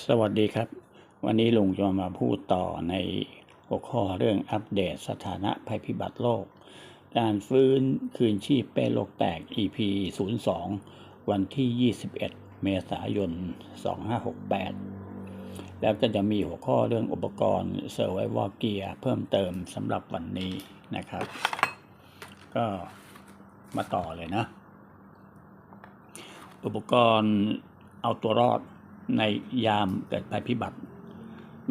สวัสดีครับ วันนี้ลุงจะมาพูดต่อในหัวข้อเรื่องอัปเดตสถานะภัยพิบัติโลก การฟื้นคืนชีพเป้โลกแตก EP 02 วันที่ 21 เมษายน 2568 แล้วก็จะมีหัวข้อเรื่องอุปกรณ์ Survival Gear เพิ่มเติมสำหรับวันนี้นะครับ ก็มาต่อเลยนะ อุปกรณ์เอาตัวรอด ในยามเกิดภัยพิบัติ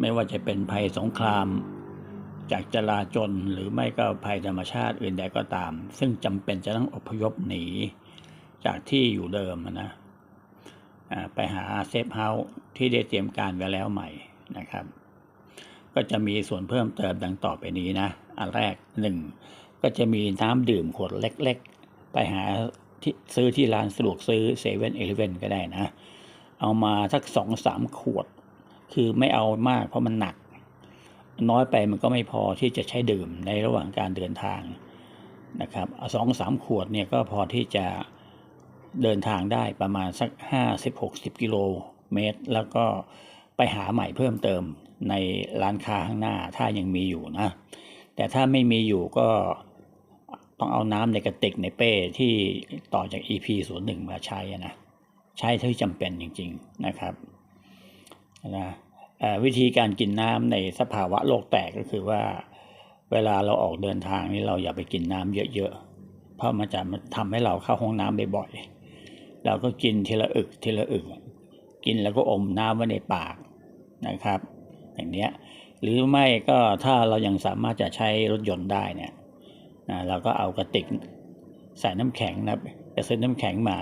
ไม่ว่าจะเป็นภัยสงคราม จากจลาจลหรือไม่ก็ภัยธรรมชาติอื่นใดก็ตาม ซึ่งจำเป็นจะต้องอพยพหนี จากที่อยู่เดิมนะไปหาเซฟเฮาส์ที่ได้เตรียมการไว้แล้วใหม่นะครับ ก็จะมีส่วนเพิ่มเติมดังต่อไปนี้นะ อันแรกหนึ่งก็จะมีน้ำดื่มขวดเล็กๆ ไปหาที่ซื้อที่ร้านสะดวกซื้อเซเว่นเอเลเวนก็ได้นะ เอามาสักสองสามขวด คือไม่เอามากเพราะมันหนัก น้อยไปมันก็ไม่พอที่จะใช้ดื่มในระหว่างการเดินทางนะครับเอาสองสามขวดเนี่ยก็พอที่จะเดินทางได้ประมาณสักห้าสิบหกสิบกิโลเมตร แล้วก็ไปหาใหม่เพิ่มเติมในร้านค้าข้างหน้าถ้ายังมีอยู่นะ แต่ถ้าไม่มีอยู่ก็ต้องเอาน้ำในกระติกในเป้ที่ต่อจาก EP 0 1มาใช้อะนะ ใช้ที่จำเป็นจริง ๆนะครับนะวิธีการกินน้ำในสภาวะโลกแตกก็คือว่า เวลาเราออกเดินทางนี่เราอย่าไปกินน้ำเยอะๆ เพราะมันจะมันทำให้เราเข้าห้องน้ำบ่อยๆ เราก็กินทีละอึกทีละอึก กินแล้วก็อมน้ำไว้ในปากนะครับ อย่างเนี้ยหรือไม่ก็ถ้าเรายังสามารถจะใช้รถยนต์ได้เนี่ยนะเราก็เอากระติกใส่น้ำแข็งนะจะซื้อน้ำแข็งมา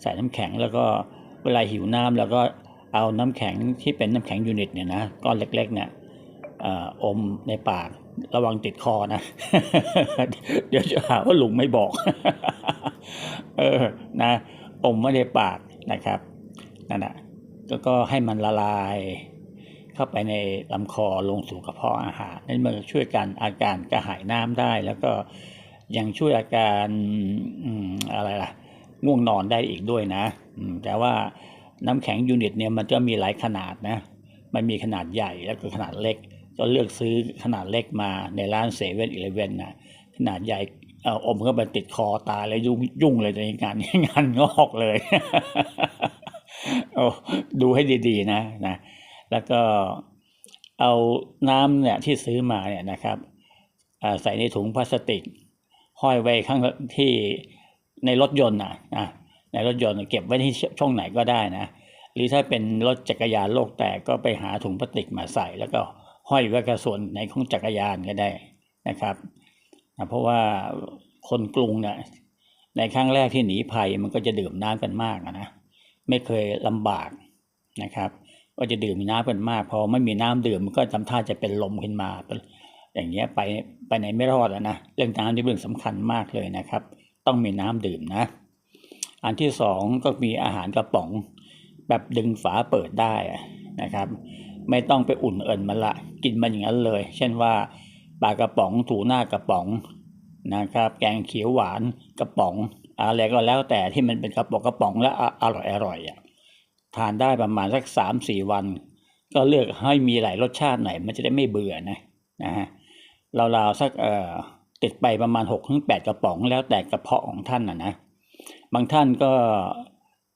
ใส่น้ำแข็งแล้วก็เวลาหิวน้ำแล้วก็เอาน้ำแข็งที่เป็นน้ำแข็งยูนิตเนี่ยนะก้อนเล็กๆเนี่ยอมในปากระวังติดคอนะ เดี๋ยวจะหาว่าลุงไม่บอก เออนะอมไว้ในปากนะครับนั่นแหะแล้วก็ให้มันละลายเข้าไปในลำคอลงสู่กระเพาะอาหารนั่นมันช่วยกันอาการกระหายน้ำได้ แล้วก็ยังช่วยอาการอะไรล่ะ ง่วงนอนได้อีกด้วยนะแต่ว่าน้ำแข็งยูนิตเนี่ยมันจะมีหลายขนาดนะมันมีขนาดใหญ่แล้วก็ขนาดเล็ก ก็เลือกซื้อขนาดเล็กมาในร้านเซเว่นอีเลเว่นนะขนาดใหญ่เอาอมเข้าไปติดคอตายแล้วยุ่งยุ่งเลยในงานงานงอกเลยโอ้ดูให้ดีๆนะนะ แล้วก็เอาน้ำเนี่ยที่ซื้อมาเนี่ยนะครับใส่ในถุงพลาสติก ห้อยไว้ข้างที่ ในรถยนต์นะอะในรถยนต์เก็บไว้ที่ช่องไหนก็ได้นะ หรือถ้าเป็นรถจักรยานโลกแตกก็ไปหาถุงพลาสติกมาใส่ แล้วก็ห้อยไว้กับส่วนในของจักรยานก็ได้นะครับนะเพราะว่าคนกรุงเนี่ยในครั้งแรกที่หนีภัยมันก็จะดื่มน้ำกันมากนะไม่เคยลำบากนะครับ ก็จะดื่มน้ำกันมาก พอไม่มีน้ำดื่มมันก็ทำท่าจะเป็นลมขึ้นมาอย่างเงี้ยไปไปไหนไม่รอดแล้วนะเรื่องน้ำนี่เรื่องสำคัญมากเลยนะครับ ต้องมีน้ำดื่มนะ อันที่สองก็มีอาหารกระป๋อง แบบดึงฝาเปิดได้นะครับ ไม่ต้องไปอุ่นเอิญมันละ กินมันอย่างนั้นเลย เช่นว่าปลากระป๋องถูหน้ากระป๋องนะครับ แกงเขียวหวานกระป๋องอะไรก็แล้วแต่ที่มันเป็นกระป๋องกระป๋องและอร่อยอร่อยอะทานได้ประมาณสักสามสี่วัน ก็เลือกให้มีหลายรสชาติหน่อยมันจะได้ไม่เบื่อนะนะฮะราวๆสักเอ่อ ติดไปประมาณหกถึงแปดกระป๋องแล้วแต่กระเพาะของท่านนะนะบางท่านก็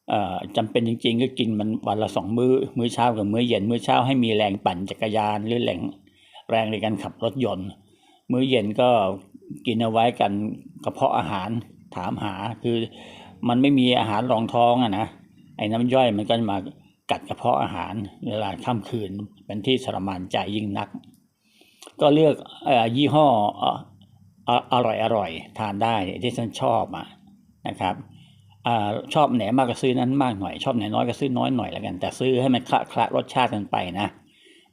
เอ่อจำเป็นจริง ๆ ก็กินมันวันละสองมือ้อมื้อเช้ากับมื้อเย็นมื้อเช้าให้มีแรงปั่นจักรยานหรือแรงแรงในการขับรถยนต์ มื้อเย็นก็กินเอาไว้กันกระเพาะอาหารถามหาคือมันไม่มีอาหารรองท้องอะนะไอ้น้ำย่อยมันก็มากัดกระเพาะอาหารเวลาค่ำคืนเป็นที่ทรมานใจยิ่งนัก ก็เลือกอยี่ห้อ อร่อยอร่อยทานได้ที่ฉันชอบอะนะครับอชอบไหนมากก็ซื้อนั้นมากหน่อย ชอบไหนน้อยก็ซื้อน้อยหน่อยแล้วกัน แต่ซื้อให้มันคละคละรสชาติกันไปนะ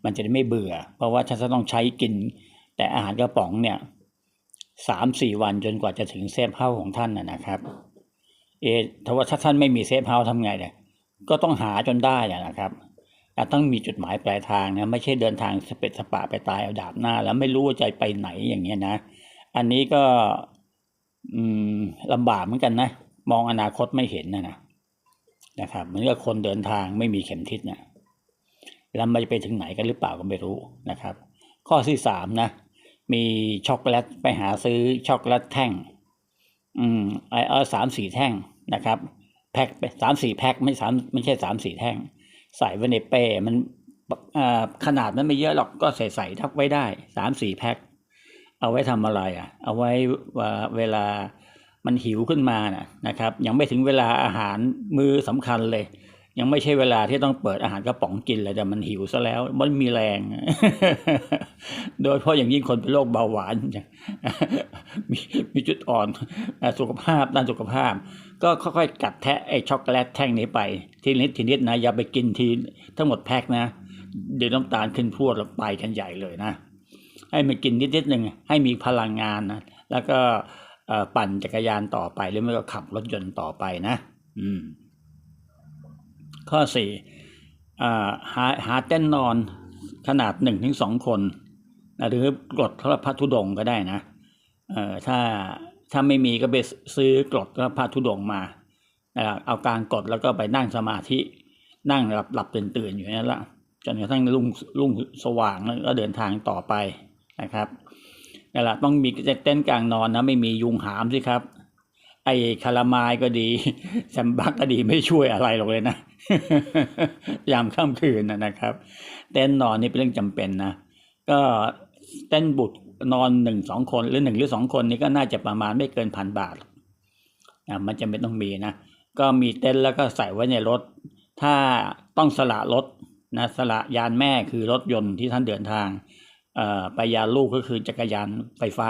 มันจะได้ไม่เบื่อ เพราะว่าฉันจะต้องใช้กิน แต่อาหารกระป๋องเนี่ยสามสี่วันจนกว่าจะถึงเซฟเฮาของท่านนะนะครับ เอถ้าว่าถ้าท่านไม่มีเซฟเฮาทำไงเนี่ยก็ต้องหาจนได้นะครับต้องมีจุดหมายปลายทางนะไม่ใช่เดินทางสเปะสปะไปตายเอาดาบหน้า แล้วไม่รู้ว่าจะไปไหนอย่างเงี้ยนะ อันนี้ก็ลำบากเหมือนกันนะ มองอนาคตไม่เห็นนะนะนะครับเหมือนกับคนเดินทางไม่มีเข็มทิศเนี่ยแล้วมันจะไปถึงไหนกันหรือเปล่าก็ไม่รู้นะครับ ข้อที่สามนะ มีช็อกโกแลตไปหาซื้อช็อกโกแลตแท่ง อืมไอเอาสามสี่แท่งนะครับแพ็คสามสี่แพ็คไม่สามไม่ใช่สามสี่แท่ง ใส่ไว้ในเป้มันขนาดมันไม่เยอะหรอกก็ใส่ใส่ทักไว้ได้สามสี่แพ็ค เอาไว้ทำอะไรอะ เอาไว้ว่าเวลามันหิวขึ้นมานะนะครับ ยังไม่ถึงเวลาอาหารมือสำคัญเลย ยังไม่ใช่เวลาที่ต้องเปิดอาหารกระป๋องกินเลยแต่มันหิวซะแล้วมันมีแรง โดยเฉพาะอย่างยิ่งคนเป็นโรคเบาหวานมีมีจุดอ่อนสุขภาพด้านสุขภาพ ก็ค่อยๆกัดแทะไอ้ช็อกโกแลตแท่งนี้ไป ทีนิดทีนิดนะอย่าไปกินทีทั้งหมดแพ็คนะเดี๋ยวน้ำตาลขึ้นพรวดแล้วไปกันใหญ่เลยนะ ให้มันกินนิดๆหนึ่งให้มีพลังงานนะแล้วก็ปั่นจักรยานต่อไปหรือไม่ก็ขับรถยนต์ต่อไปนะ อืม ข้อสี่อ่าหาหาเต้นนอนขนาดหนึ่งถึงสองคนนะหรือกรดพระพัทุดงก็ได้นะเอ่อถ้าถ้าไม่มีก็ไปซื้อกรดพระพัทุดงมาเอาการกดแล้วก็ไปนั่งสมาธินั่งหลับหลับตื่นตื่นอยู่นั่นละจนกระทั่งรุ่งรุ่งสว่างแล้วก็เดินทางต่อไป นะครับนี่นแหละต้องมีเต้นท์กลางนอนนะไม่มียุงหามสิครับ ไอ้คารามายก็ดีแซมบักก็ดีไม่ช่วยอะไรหรอกเลยนะ ยามค่ำคืนนะครับ เต้นท์นอนนี่เป็นเรื่องจำเป็นนะ ก็เต้นท์บุตรนอนหนึ่งสองคนหรือหนึ่งหรือสองคนนี่ก็น่าจะประมาณไม่เกินพันบาทอะมันจำเป็นต้องมีนะ ก็มีเต็นท์แล้วก็ใส่ไว้ในรถ ถ้าต้องสละรถนะสละยานแม่คือรถยนต์ที่ท่านเดินทาง ไปยาลูกก็คือจักรยานไฟฟ้า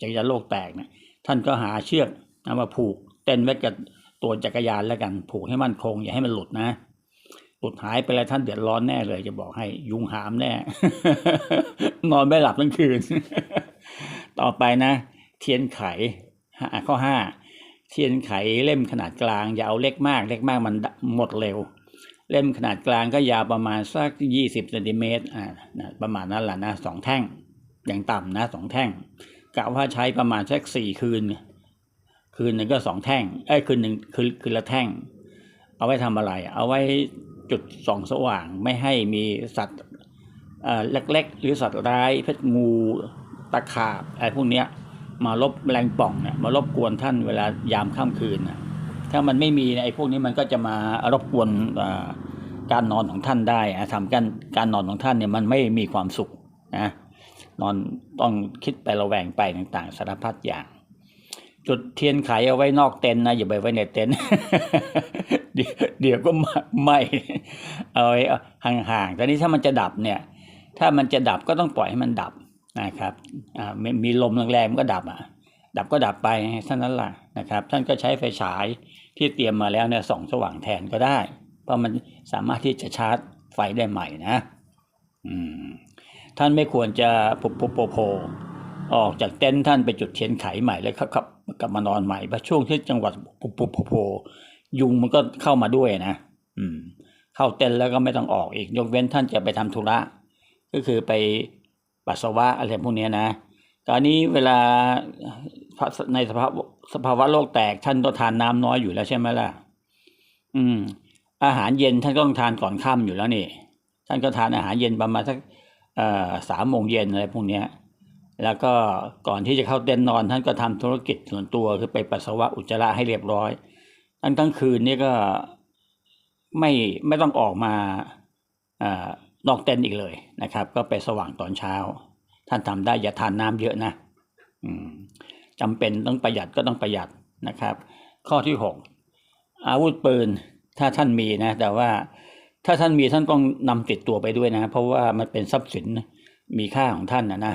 จักรยานโลกแตกเนี่ยท่านก็หาเชือกนะมาผูกเต้นไว้กับตัวจักรยานแล้วกัน ผูกให้มั่นคง อย่าให้มันหลุดนะหลุดหายไปแล้วท่านเดือดร้อนแน่เลย จะบอกให้ยุงหามแน่ นอนไม่หลับทั้งคืน ต่อไปนะ เทียนไขข้อห้าเทียนไขเล่มขนาดกลาง อย่าเอาเล็กมาก เล็กมากมันหมดเร็ว เล่มขนาดกลางก็ยาวประมาณสักยี่สิบเซนติเมตรอ่านะประมาณนั้นแหละนะสองแท่งอย่างต่ำนะสองแท่งกะว่าใช้ประมาณสักสี่คืน คืนหนึ่งก็สองแท่งเอ้ยคืนหนึ่งคืนคืนละแท่ง เอาไว้ทำอะไร เอาไว้จุดส่องสว่างไม่ให้มีสัตว์เอ่อเล็กๆ หรือสัตว์ร้ายเพชรงูตะขาบไอะไรพวกเนี้ยมาลบแมลงป่องเนี่ยมารบกวนท่านเวลายามค่ำคืนนะ ถ้ามันไม่มีไอ้พวกนี้มันก็จะมารบกวนการนอนของท่านได้ทำการการนอนของท่านเนี่ยมันไม่มีความสุขนะนอนต้องคิดไประแวงไปต่างๆ สารพัดอย่าง จุดเทียนไขเอาไว้นอกเต็นท์นะอย่าไปไว้ในเต็นท์เดี๋ยวก็ไหม้เอาไว้ห่างๆแต่นี้ถ้ามันจะดับเนี่ย ถ้ามันจะดับก็ต้องปล่อยให้มันดับนะครับมีมีลมแรงๆมันก็ดับอะดับก็ดับไปเท่านั้นแหละนะครับ ท่านก็ใช้ไฟฉาย ที่เตรียมมาแล้วเนี่ยส่องสว่างแทนก็ได้ เพราะมันสามารถที่จะชาร์จไฟได้ใหม่นะท่านไม่ควรจะปุบปุบโผโผออกจากเต็นท์ท่านไปจุดเทียนไขใหม่แล้วครับครับกลับมานอนใหม่เพราะช่วงที่จังหวัดปุบปุบโผยุงมันก็เข้ามาด้วยนะอืม เข้าเต็นท์แล้วก็ไม่ต้องออกอีกยกเว้นท่านจะไปทำธุระก็คือไปปัสสาวะอะไรพวกนี้นะ ตอนนี้เวลาในสภาวะสภาวะโลกแตกท่านต้องทานน้ำน้อยอยู่แล้วใช่ไหมล่ะ อืม อาหารเย็นท่านก็ต้องทานก่อนค่ำอยู่แล้วนี่ ท่านก็ทานอาหารเย็นประมาณสักอ่อสามโมงเย็นอะไรพวกเนี้ย แล้วก็ก่อนที่จะเข้าเต็นนอน ท่านก็ทำธุรกิจส่วนตัวคือไปปัสสาวะอุจจาระให้เรียบร้อยทั้งทั้งคืนนี่ก็ไม่ไม่ต้องออกมาอ่อนอกเต็นท์อีกเลยนะครับ ก็ไปสว่างตอนเช้า ท่านทำได้อย่าทานน้ำเยอะนะอืมจำเป็นต้องประหยัดก็ต้องประหยัดนะครับ ข้อที่หกอาวุธปืนถ้าท่านมีนะ แต่ว่าถ้าท่านมีท่านต้องนำติดตัวไปด้วยนะ เพราะว่ามันเป็นทรัพย์สินมีค่าของท่านนะนะ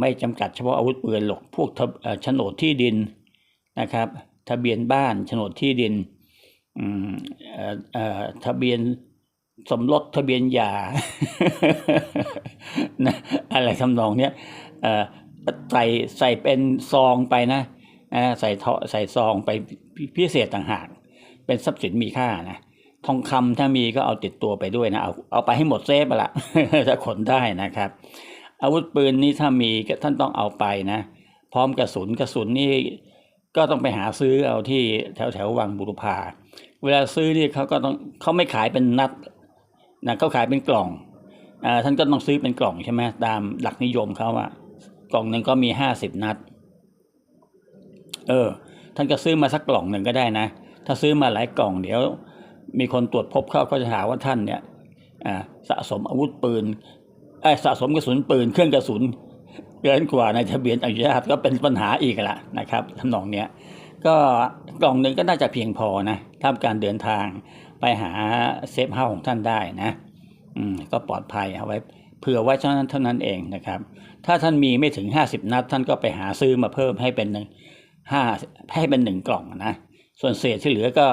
ไม่จำกัดเฉพาะอาวุธปืนหรอกพวกทะโฉนดที่ดินนะครับ ทะเบียนบ้านโฉนดที่ดินอืมเอ่อเอ่อทะเบียน สมรสทะเบียนหย่านะอะไรทำนองเนี้ยเอ่อใส่ใส่เป็นซองไปนะใส่เทาะใส่ซองไปพิเศษต่างหาก เป็นทรัพย์สินมีค่านะทองคำถ้ามีก็เอาติดตัวไปด้วยนะเอาเอาไปให้หมดเซฟไปละถ้าขนได้นะครับ อาวุธปืนนี่ถ้ามีก็ท่านต้องเอาไปนะ พร้อมกระสุนกระสุนนี่ก็ต้องไปหาซื้อเอาที่แถวแถววังบุรพาเวลาซื้อนี่เขาก็ต้องเขาไม่ขายเป็นนัด นะเขาขายเป็นกล่องอ่าท่านก็ต้องซื้อเป็นกล่องใช่ไหมตามหลักนิยมเขาอะกล่องหนึ่งก็มีห้าสิบนัด เออ ท่านก็ซื้อมาสักกล่องหนึ่งก็ได้นะ ถ้าซื้อมาหลายกล่องเดี๋ยว มีคนตรวจพบเข้าก็จะหาว่าท่านเนี่ยอ่าสะสมอาวุธปืนไอ้สะสมกระสุนปืนเครื่องกระสุนเกินกว่าในทะเบียนอนุญาตก็เป็นปัญหาอีกละนะครับทำนองเนี้ยก็กล่องหนึ่งก็น่าจะเพียงพอนะถ้าการเดินทาง ไปหาเซฟเฮาของท่านได้นะอืมก็ปลอดภัยเอาไว้เผื่อไว้เท่านั้นเท่านั้นเองนะครับ ถ้าท่านมีไม่ถึงห้าสิบนัด ท่านก็ไปหาซื้อมาเพิ่มให้เป็นหนึ่งห้าให้เป็นหนึ่งกล่องนะส่วนเศษที่เหลือก็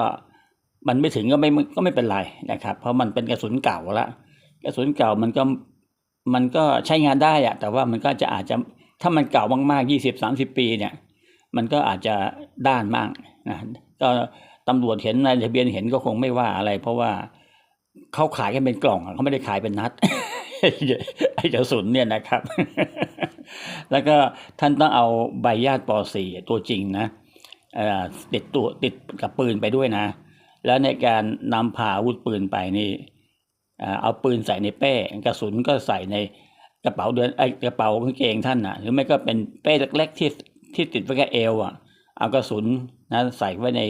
มันไม่ถึงก็ไม่ก็ไม่เป็นไรนะครับ เพราะมันเป็นกระสุนเก่าละกระสุนเก่ามันก็มันก็ใช้งานได้อะแต่ว่ามันก็จะอาจจะถ้ามันเก่ามากๆยี่สิบสามสิบปีเนี่ย มันก็อาจจะด้านมากนะก็ ตำรวจเห็นนายทะเบียนเห็นก็คงไม่ว่าอะไร เพราะว่าเขาขายกันเป็นกล่องเขาไม่ได้ขายเป็นนัดไอ้กระสุนเนี่ยนะครับ แล้วก็ท่านต้องเอาใบญาติป .4 ตัวจริงนะเอ่อติดตัวติดกับปืนไปด้วยนะ แล้วในการนำพาอาวุธปืนไปนี่เอ่อเอาปืนใส่ในเป้กระสุนก็ใส่ในกระเป๋าเดินไอ้กระเป๋ากางเกงท่านน่ะ หรือไม่ก็เป็นเป้เล็กๆที่ที่ติดไว้กับเอวอะ เอากระสุนนะใส่ไว้ใน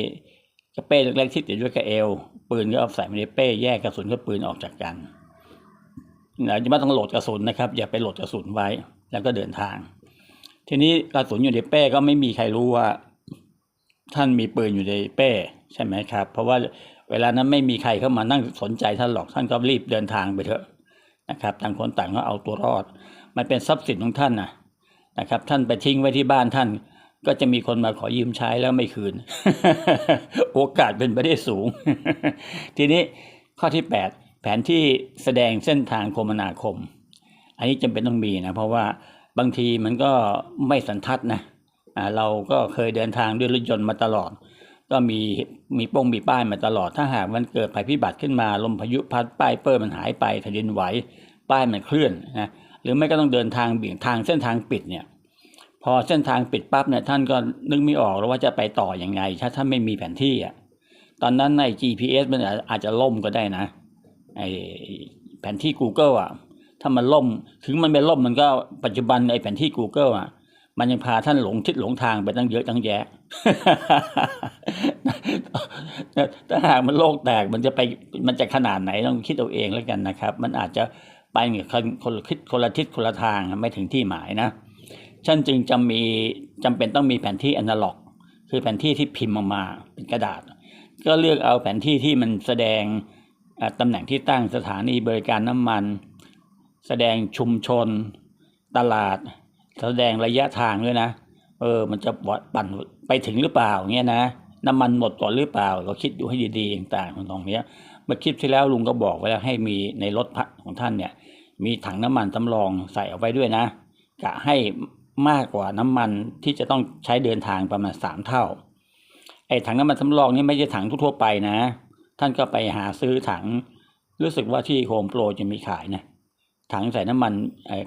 กระเป้เล็กๆที่ติดไว้กับเอว ปืนก็เอาใส่ไว้ในเป้แยกกระสุนกับปืนออกจากกันนะจะไม่ต้องโหลดกระสุนนะครับ อย่าไปโหลดกระสุนไว้ แล้วก็เดินทาง ทีนี้กระสุนอยู่ในเป้ก็ไม่มีใครรู้ว่า ท่านมีปืนอยู่ในเป้ใช่ไหมครับ เพราะว่าเวลานั้นไม่มีใครเข้ามานั่งสนใจท่านหรอกท่านก็รีบเดินทางไปเถอะนะครับต่างคนต่างก็เอาตัวรอด มันเป็นทรัพย์สินของท่านนะนะครับ ท่านไปทิ้งไว้ที่บ้านท่าน ก็จะมีคนมาขอยืมใช้แล้วไม่คืน โอกาสเป็นไปได้สูง ทีนี้ข้อที่ 8 แผนที่แสดงเส้นทางคมนาคม อันนี้จำเป็นต้องมีนะเพราะว่าบางทีมันก็ไม่สันทัดนะอ่าเราก็เคยเดินทางด้วยรถยนต์มาตลอด ก็มีมีป้งมีป้ายมาตลอด ถ้าหากมันเกิดภัยพิบัติขึ้นมาลมพายุพัดป้ายเปิดมันหายไปแผ่นดินไหวป้ายมันเคลื่อนนะหรือไม่ก็ต้องเดินทางเบี่ยงทางเส้นทางปิดเนี่ย พอเส้นทางปิดปั๊บเนี่ยท่านก็นึกไม่ออกแล้วว่าจะไปต่ออยังไง ถ้าท่านไม่มีแผนที่อะตอนนั้นใน GPS มันอาจจะล่มก็ได้นะไอแผนที่ Google อะถ้ามันล่มถึงมันเป็นล่มมันก็ปัจจุบันไอแผนที่ Google อะมันยังพาท่านหลงทิศหลงทางไปตั้งเยอะตั้งแยะ ถ้าหากมันโลกแตกมันจะไปมันจะขนาดไหนต้องคิดเอาเองแล้วกันนะครับ มันอาจจะไปคนคนละทิศคนละทิศคนละทางไม่ถึงที่หมายนะ ฉันจึงจะมีจำเป็นต้องมีแผนที่อนาล็อก คือแผนที่ที่พิมพ์ออกมาเป็นกระดาษ ก็เลือกเอาแผนที่ที่มันแสดงอ่าตำแหน่งที่ตั้งสถานีบริการน้ำมัน แสดงชุมชน ตลาด แสดงระยะทางด้วยนะ เออ มันจะปั่นไปถึงหรือเปล่าเงี้ยนะน้ำมันหมดก่อนหรือเปล่า เราคิดดูให้ดีๆต่างๆตรงนี้เมื่อคลิปที่แล้วลุงก็บอกไว้แล้วให้มีในรถพักของท่านเนี่ย มีถังน้ำมันสำรองใส่เอาไว้ด้วยนะกะให้ มากกว่าน้ำมันที่จะต้องใช้เดินทางประมาณสามเท่า ไอ้ถังน้ำมันสำรองนี่ไม่ใช่ถังทั่วไปนะ ท่านก็ไปหาซื้อถัง รู้สึกว่าที่โฮมโปรจะมีขายนะ ถังใส่น้ำมัน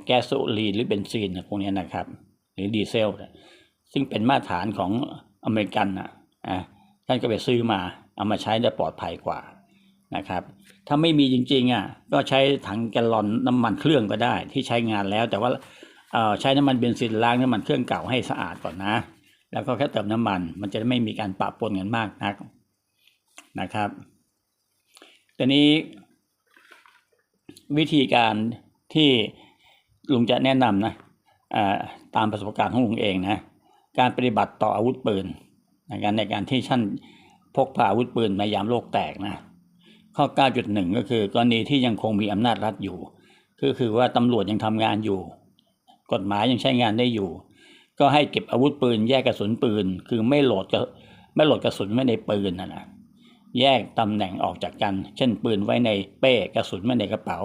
แก๊สโซลีนหรือเบนซินนะพวกนี้นะครับ หรือดีเซลนะซึ่งเป็นมาตรฐานของอเมริกันนะอะท่านก็ไปซื้อมาเอามาใช้ได้ปลอดภัยกว่านะครับ ถ้าไม่มีจริงๆอะก็ใช้ถังแกลลอนน้ำมันเครื่องก็ได้ ที่ใช้งานแล้วแต่ว่า ใช้น้ำมันเบนซินล้างน้ำมันเครื่องเก่าให้สะอาดก่อนนะ แล้วก็แค่เติมน้ำมัน มันจะไม่มีการปะปนกันมากนักนะครับตอนนี้วิธีการที่ลุงจะแนะนำนะอ่าตามประสบการณ์ของลุงเองนะการปฏิบัติต่ออาวุธปืนในการในการที่ท่านพกพาอาวุธปืนในยามโลกแตกนะข้อ 9.1 ก็คือกรณีที่ยังคงมีอำนาจรัฐอยู่ ก็คือว่าตำรวจยังทำงานอยู่ กฎหมายยังใช้งานได้อยู่ ก็ให้เก็บอาวุธปืน แยกกระสุนปืน คือไม่โหลดกระไม่โหลดกระสุนไว้ในปืนนะนะแยกตำแหน่งออกจากกัน เช่นปืนไว้ในเป้กระสุนไว้ในกระเป๋า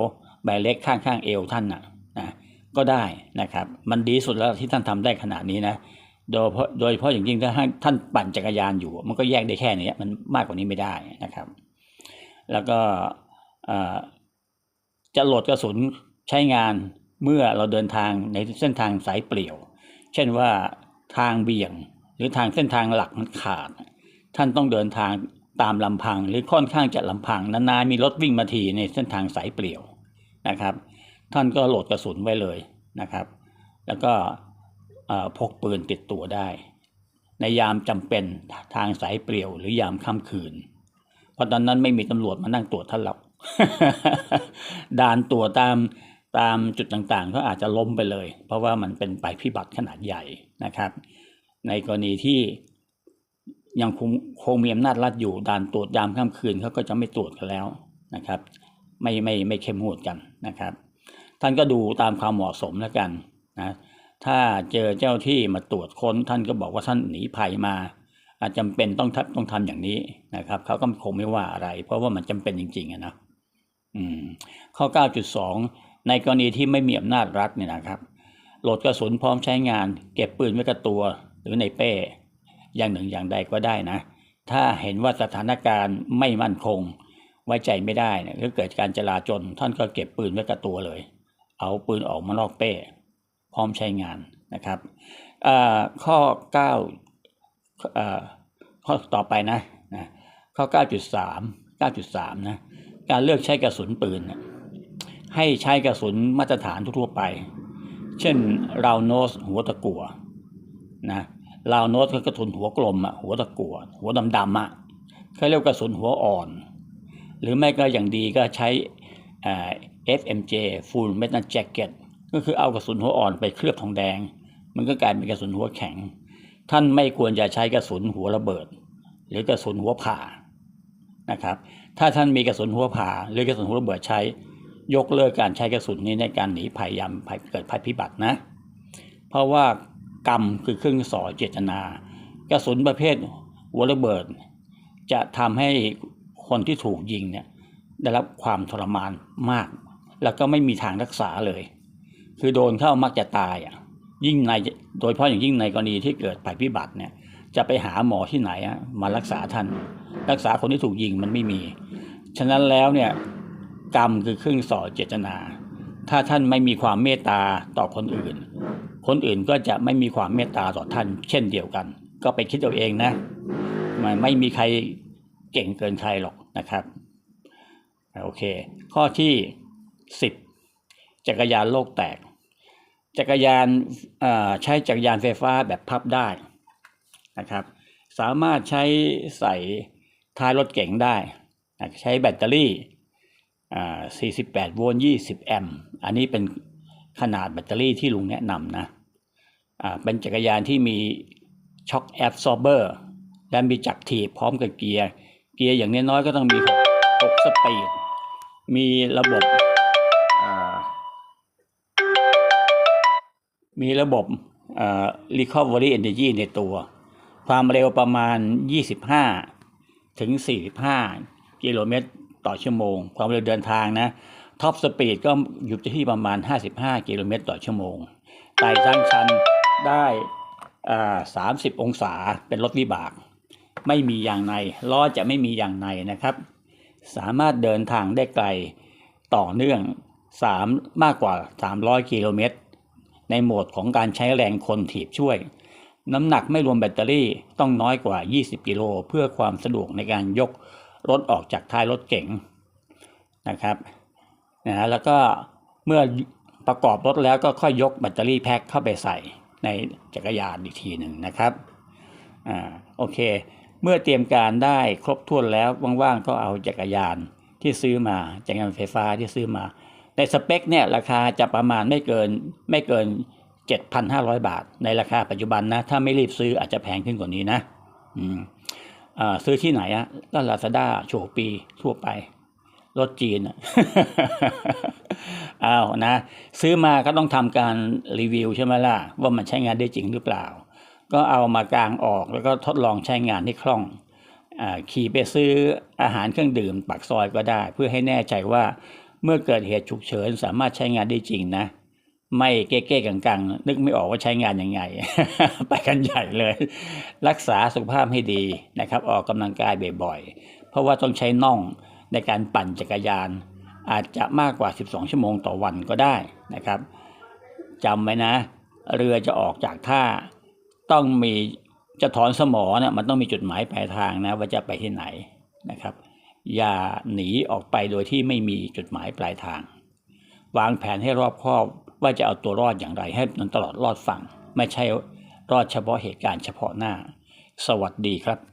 ใบเล็กข้างๆเอวท่านนะนะก็ได้นะครับ มันดีสุดแล้วที่ท่านทำได้ขนาดนี้นะ โดยเพราะโดยเฉพาะอย่างยิ่งถ้าท่านปั่นจักรยานอยู่ มันก็แยกได้แค่นี้มันมากกว่านี้ไม่ได้นะครับ แล้วก็จะโหลดกระสุนใช้งาน เมื่อเราเดินทางในเส้นทางสายเปลี่ยว เช่นว่าทางเบี่ยง หรือทางเส้นทางหลักมันขาด ท่านต้องเดินทางตามลำพังหรือค่อนข้างจะลำพังนานๆมีรถวิ่งมาทีในเส้นทางสายเปลี่ยวนะครับ ท่านก็โหลดกระสุนไว้เลยนะครับ แล้วก็พกปืนติดตัวได้ ในยามจำเป็นทางสายเปลี่ยว หรือยามค่ำคืน เพราะตอนนั้นไม่มีตำรวจมานั่งตรวจท่านหรอกด่านตัวตาม ตามจุดต่างๆ ก็อาจจะล้มไปเลย เพราะว่ามันเป็นภัยพิบัติขนาดใหญ่นะครับ ในกรณีที่ยังคงคงมีอำนาจรัฐอยู่ด่านตรวจยามค่ำคืนเขาก็จะไม่ตรวจกันแล้วนะครับ ไม่ไม่ไม่เข้มงวดกันนะครับ ท่านก็ดูตามความเหมาะสมแล้วกันนะถ้าเจอเจ้าที่มาตรวจค้นท่านก็บอกว่าท่านหนีภัยมา อาจจำเป็นต้องทำต้องทำอย่างนี้นะครับเขาก็คงไม่ว่าอะไร เพราะว่ามันจำเป็นจริงๆอะนะอืมข้อ 9.2 ในกรณีที่ไม่มีอำนาจรัฐเนี่ยนะครับ โหลดกระสุนพร้อมใช้งาน เก็บปืนไว้กับตัวหรือในเป้ อย่างหนึ่งอย่างใดก็ได้นะ ถ้าเห็นว่าสถานการณ์ไม่มั่นคง ไว้ใจไม่ได้เนี่ยหรือเกิดการจลาจลท่านก็เก็บปืนไว้กับตัวเลย เอาปืนออกมานอกเป้ พร้อมใช้งานนะครับอ่าข้อ9อ่าข้อต่อไปนะนะข้อ 9.3 9.3 นะ การเลือกใช้กระสุนปืนเนี่ย ให้ใช้กระสุนมาตรฐานทั่วไป เช่นราวโนสหัวตะกัวนะราวโนสก็กระสุนหัวกลมอะหัวตะกัวหัวดำๆอะเขาเรียกกระสุนหัวอ่อน หรือไม่ก็อย่างดีก็ใช้อ่า FMJ Full Metal Jacket ก็คือเอากระสุนหัวอ่อนไปเคลือบทองแดง มันก็กลายเป็นกระสุนหัวแข็ง ท่านไม่ควรจะใช้กระสุนหัวระเบิด หรือกระสุนหัวผ่านะครับ ถ้าท่านมีกระสุนหัวผ่าหรือกระสุนหัวระเบิดใช้ ยกเลิกการใช้กระสุนนี้ในการหนีภัยยามภัยเกิดภัยพิบัตินะ เพราะว่ากรรมคือเครื่องสอเจตนา กระสุนประเภทหัวระเบิด จะทำให้คนที่ถูกยิงเนี่ยได้รับความทรมานมาก แล้วก็ไม่มีทางรักษาเลย คือโดนเข้ามักจะตายอะยิ่งในโดยเฉพาะอย่างยิ่งในกรณีที่เกิดภัยพิบัติเนี่ยจะไปหาหมอที่ไหนอะมารักษาท่าน รักษาคนที่ถูกยิงมันไม่มี ฉะนั้นแล้วเนี่ย กรรมคือเครื่องส่อเจตนา ถ้าท่านไม่มีความเมตตาต่อคนอื่น คนอื่นก็จะไม่มีความเมตตาต่อท่าน เช่นเดียวกัน ก็ไปคิดเอาเองนะมันไม่มีใครเก่งเกินใครหรอกนะครับโอเค ข้อที่สิบจักรยานโลกแตก จักรยานใช้จักรยานไฟฟ้าแบบพับได้นะครับ สามารถใช้ใส่ท้ายรถเก๋งได้ ใช้แบตเตอรี่ 48 โวลต์ 20 แอมป์ อันนี้เป็นขนาดแบตเตอรี่ที่ลุงแนะนำนะอ่าเป็นจักรยานที่มีช็อคแอบซอร์เบอร์ และมีจักรถีบพร้อมกับเกียร์ เกียร์อย่างน้อยๆก็ต้องมี6 6สปีด มีระบบอ่ามีระบบอ่า recovery energy ในตัว ความเร็วประมาณ 25 ถึง 45 กิโลเมตร ต่อชั่วโมง ความเร็วเดินทางนะท็อปสปีดก็อยู่ที่ประมาณ 55 กิโลเมตรต่อชั่วโมงไต่ทางชันได้อ่า30องศาเป็นรถวิบาก ไม่มียางในล้อจะไม่มียางในนะครับ สามารถเดินทางได้ไกลต่อเนื่อง3มากกว่า 300 กิโลเมตร ในโหมดของการใช้แรงคนถีบช่วย น้ำหนักไม่รวมแบตเตอรี่ต้องน้อยกว่า 20 กิโลเพื่อความสะดวกในการยก รถออกจากท้ายรถเก๋งนะครับนะแล้วก็เมื่อประกอบรถแล้วก็ค่อยยกแบตเตอรี่แพ็คเข้าไปใส่ในจักรยานอีกทีหนึ่งนะครับอ่าโอเค เมื่อเตรียมการได้ครบถ้วนแล้วว่างๆก็เอาจักรยานที่ซื้อมาจักรยานไฟฟ้าที่ซื้อมา ในสเปคเนี่ยราคาจะประมาณไม่เกินไม่เกิน 7,500 บาท ในราคาปัจจุบันนะ ถ้าไม่รีบซื้ออาจจะแพงขึ้นกว่านี้นะอืม ซื้อที่ไหนอะก็ลาซาด้าโชปีทั่วไป รถจีนอะอ้าวนะ ซื้อมาก็ต้องทำการรีวิวใช่ไหมล่ะ ว่ามันใช้งานได้จริงหรือเปล่า ก็เอามากางออกแล้วก็ทดลองใช้งานให้คล่องอขี่ไปซื้ออาหารเครื่องดื่มปากซอยก็ได้ เพื่อให้แน่ใจว่าเมื่อเกิดเหตุฉุกเฉินสามารถใช้งานได้จริงนะ ไม่เก๊ๆกังๆนึกไม่ออกว่าใช้งานยังไง ไปกันใหญ่เลย รักษาสุขภาพให้ดีนะครับ ออกกำลังกายบ่อยๆ เพราะว่าต้องใช้น่องในการปั่นจักรยาน อาจจะมากกว่า 12 ชั่วโมงต่อวันก็ได้นะครับจำไว้นะ เรือจะออกจากท่า ต้องมีจะถอนสมอเนี่ยมันต้องมีจุดหมายปลายทางนะว่าจะไปที่ไหนนะครับ อย่าหนีออกไปโดยที่ไม่มีจุดหมายปลายทาง วางแผนให้รอบคอบ ว่าจะเอาตัวรอดอย่างไรให้มันตลอดรอดฝั่ง ไม่ใช่รอดเฉพาะเหตุการณ์เฉพาะหน้า สวัสดีครับ